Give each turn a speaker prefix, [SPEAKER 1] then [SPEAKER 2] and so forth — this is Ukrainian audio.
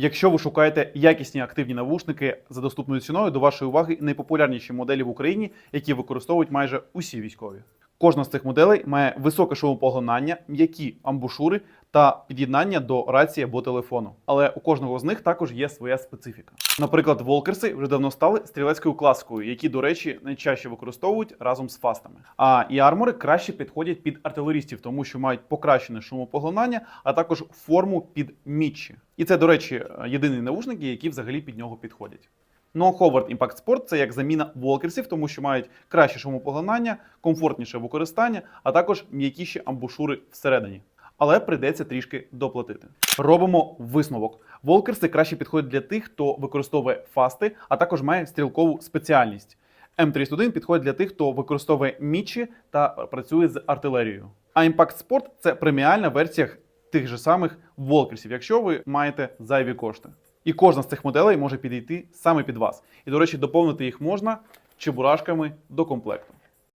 [SPEAKER 1] Якщо ви шукаєте якісні активні навушники за доступною ціною, до вашої уваги найпопулярніші моделі в Україні, які використовують майже усі військові. Кожна з цих моделей має високе шумопоглинання, м'які амбушури та під'єднання до рації або телефону. Але у кожного з них також є своя специфіка. Наприклад, волкерси вже давно стали стрілецькою класикою, які, до речі, найчаще використовують разом з фастами. А і армори краще підходять під артилерістів, тому що мають покращене шумопоглинання, а також форму під мічі. І це, до речі, єдині наушники, які взагалі під нього підходять. Ну а Howard Impact Sport – це як заміна волкерсів, тому що мають краще шумопоглинання, комфортніше використання, а також м'якіші амбушури всередині. Але прийдеться трішки доплатити. Робимо висновок. Волкерси краще підходять для тих, хто використовує фасти, а також має стрілкову спеціальність. М31 підходить для тих, хто використовує мічі та працює з артилерією. А Impact Sport – це преміальна версія тих же самих волкерсів, якщо ви маєте зайві кошти. І кожна з цих моделей може підійти саме під вас. І, до речі, доповнити їх можна чебурашками до комплекту.